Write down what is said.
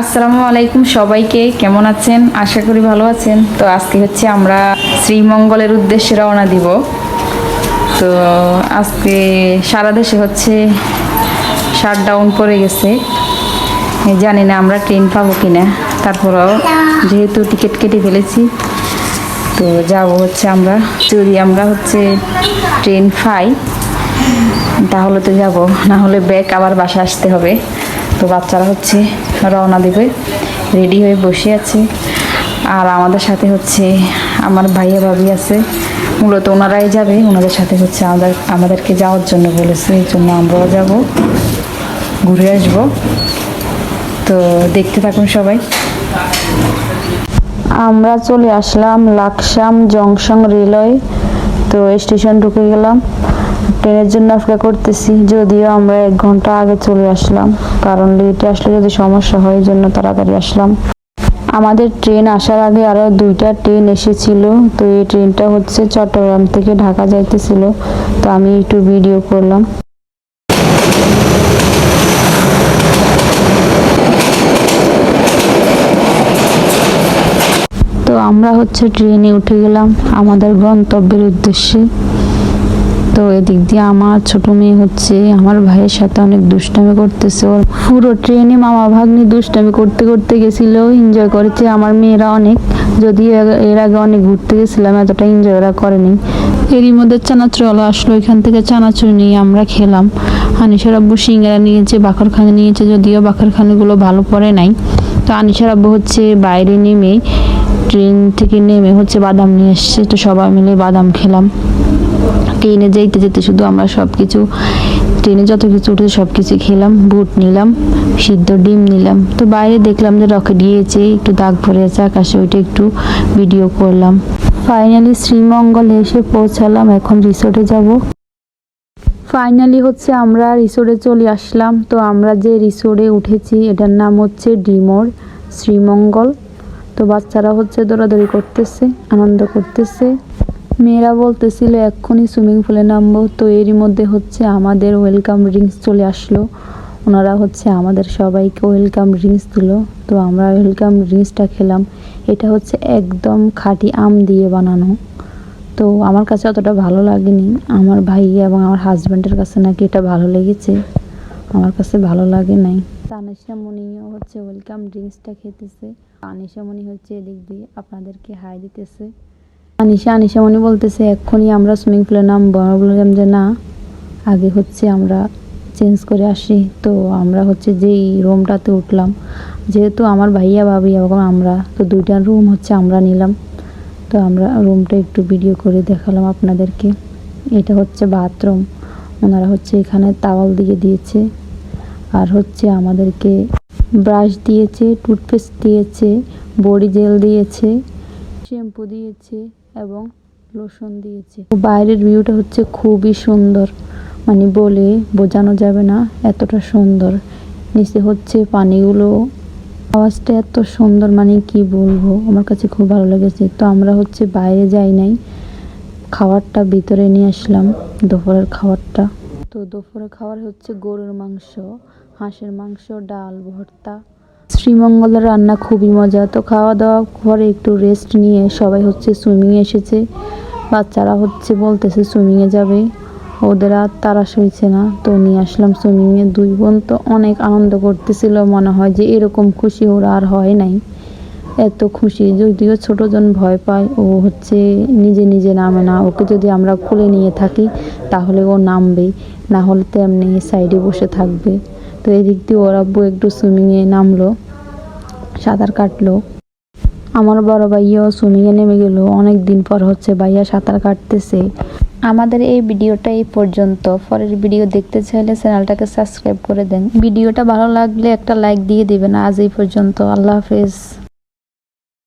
আসসালামু আলাইকুম সবাইকে, কেমন আছেন? আশা করি ভালো আছেন। তো আজকে হচ্ছে আমরা শ্রীমঙ্গলের উদ্দেশ্যে রওনা দিব। তো আজকে সারা দেশে হচ্ছে শাট ডাউন পড়ে গেছে। জানি না আমরা ট্রেন পাবো কি না তারপরেও যেহেতু টিকিট কেটে ফেলেছি, তো যাব হচ্ছে আমরা। যদি আমরা হচ্ছে ট্রেন পাই, তাহলে তো যাব। না হলে ব্যাগ আবার বাসা আসতে হবে। তো বাচ্চারা হচ্ছে রওনা দেবে। রেডি হয়ে বসে আছে। আর আমাদের সাথে হচ্ছে আমার ভাইয়া ভাবি আছে। মূলত ওনারাই যাবে। ওনাদের সাথে হচ্ছে আমাদের, আমাদেরকে যাওয়ার জন্য বলেছে। এই জন্য আমরাও যাব। ঘুরে আসব। তো দেখতে থাকুন সবাই। আমরা চলে আসলাম লাকসাম জংশন রেলওয়ে। তো স্টেশন ঢুকে গেলাম। ট্রেনের জন্য অপেক্ষা করতেছি। যদিও আমরা এক ঘণ্টা আগে চলে আসলাম, কারণ লেটে আসলে যদি সমস্যা হয় জন্য তাড়াতাড়ি আসলাম। আমাদের ট্রেন আসার আগে আরও দুইটা ট্রেন এসেছিল, তো এই ট্রেনটা হচ্ছে চট্টগ্রাম থেকে ঢাকা যাইতেছিল, তো আমি একটু ভিডিও করলাম। তো আমরা হচ্ছে ট্রেনে উঠে গেলাম, আমাদের গন্তব্যের উদ্দেশ্যে। তো এদিক দিয়ে আমার ছোট মেয়ে হচ্ছে, আমার ভাইয়ের সাথে অনেক দুষ্টামি করতেছে। ওর পুরো ট্রেনে মামা ভাগ্নি দুষ্টামি করতে করতে গেছিল এনজয় করেছে আমার মেয়েরা অনেক। যদি এর- আগে অনেক ঘুরতে গেছিলাম, এতটা এনজয় ওরা করেনি। এরই মধ্যে চানাচুর আসলো, এখান থেকে চানাচুর নিয়ে আমরা খেলাম। আনিসার আব্বু সিঙ্গারা নিয়েছে বাকরখানে নিয়েছে, যদিও বাকরখানেগুলো ভালো পড়ে নাই। তো আনিসার আব্বু হচ্ছে বাইরে নেমে ট্রেন থেকে নেমে হচ্ছে বাদাম নিয়ে এসছে, তো সবাই মিলে বাদাম খেলাম। ট্রেনে যেতে যেতে শুধু আমরা সব কিছু ট্রেনে যত কিছু উঠেছে সব কিছু খেলাম, বুট নিলাম, সিদ্ধ ডিম নিলাম। তো বাইরে দেখলাম যে রকেট গিয়েছে, একটু দাগ ভরে আছে, আকাশে ওইটা একটু ভিডিও করলাম। ফাইনালি শ্রীমঙ্গলে এসে পৌঁছালাম, এখন রিসোর্টে যাব। ফাইনালি হচ্ছে আমরা রিসোর্টে চলে আসলাম। তো আমরা যে রিসোর্টে উঠেছি, এটার নাম হচ্ছে ডিমোর শ্রীমঙ্গল। তো বাচ্চারা হচ্ছে দৌড়াদৌড়ি করতেছে, আনন্দ করতেছে। মেয়েরা বলতেছিল, এক্ষুনি সুইমিং পুলে নামবো। তো এরই মধ্যে হচ্ছে আমাদের ওয়েলকাম ড্রিঙ্কস চলে আসলো। ওনারা হচ্ছে আমাদের সবাইকে ওয়েলকাম ড্রিঙ্কস দিল। তো আমরা ওয়েলকাম ড্রিঙ্কসটা খেলাম। এটা হচ্ছে একদম খাঁটি আম দিয়ে বানানো। তো আমার কাছে অতটা ভালো লাগেনি। আমার ভাই এবং আমার হাজব্যান্ডের কাছে নাকি এটা ভালো লেগেছে। আমার কাছে ভালো লাগে নাই। তানিশা মনিও হচ্ছে ওয়েলকাম ড্রিঙ্কসটা খেতেছে। আনিশা মনি হচ্ছে এদিক দিয়ে আপনাদেরকে হাই দিতেছে। আনিশা আনিশা মনি বলতেছে, এক্ষুনি আমরা সুইমিং পুলে নামবো। আমরা বললাম যে, না, আগে হচ্ছে আমরা চেঞ্জ করে আসি। তো আমরা হচ্ছে যেই রুমটাতে উঠলাম, যেহেতু আমার ভাইয়া, ভাবি এবং আমরা, তো দুইটা রুম হচ্ছে আমরা নিলাম। তো আমরা রুমটা একটু ভিডিও করে দেখালাম আপনাদেরকে। এটা হচ্ছে বাথরুম ওনারা হচ্ছে এখানে তাওয়াল দিয়ে দিয়েছে। আর হচ্ছে আমাদেরকে ব্রাশ দিয়েছে টুথপেস্ট দিয়েছে বডি জেল দিয়েছে শ্যাম্পু দিয়েছে। এবং লোশন দিয়েছে। বাইরের ভিউটা হচ্ছে খুবই সুন্দর। মানে বলে বোঝানো যাবে না এতটা সুন্দর। নিচে হচ্ছে পানিগুলো। আওয়াজটা এত সুন্দর মানে কি বলব? আমার কাছে খুব ভালো লেগেছে। তো আমরা হচ্ছে বাইরে যাই নাই। খাবারটা ভিতরে নিয়ে আসলাম, দুপুরের খাবারটা। তো দুপুরের খাবার হচ্ছে গরুর মাংস, হাঁসের মাংস, ডাল, ভর্তা। শ্রীমঙ্গলের রান্না খুবই মজা। তো খাওয়া দাওয়া করে একটু রেস্ট নিয়ে সবাই হচ্ছে সুইমিংয়ে এসেছে। বাচ্চারা হচ্ছে বলতেছে সুইমিংয়ে যাবে। ওদের আর তারা সইছে না। তো নিয়ে আসলাম সুইমিংয়ে দুই বোন তো অনেক আনন্দ করতেছিল। মনে হয় যে এরকম খুশি ওরা আর হয় নাই। এত খুশি। যদিও ছোটজন ভয় পায়। ও হচ্ছে নিজে নিজে নামে না। ওকে যদি আমরা খুলে নিয়ে থাকি, তাহলে ও নামবে না হলে তো এমনি সাইডে বসে থাকবে। তো এদিক দিয়ে ওর আব্বু একটু সুইমিংয়ে নামলো, সাঁতার কাটলো। আমার বড় ভাইয়াও সুইমিংয়ে নেমে গেল অনেক দিন পর হচ্ছে ভাইয়া সাঁতার কাটতেছে। আমাদের এই ভিডিওটা এই পর্যন্ত। পরের ভিডিও দেখতে চাইলে চ্যানেলটাকে সাবস্ক্রাইব করে দেন। ভিডিওটা ভালো লাগলে একটা লাইক দিয়ে দিবেন। আজ এই পর্যন্ত। আল্লাহ হাফেজ।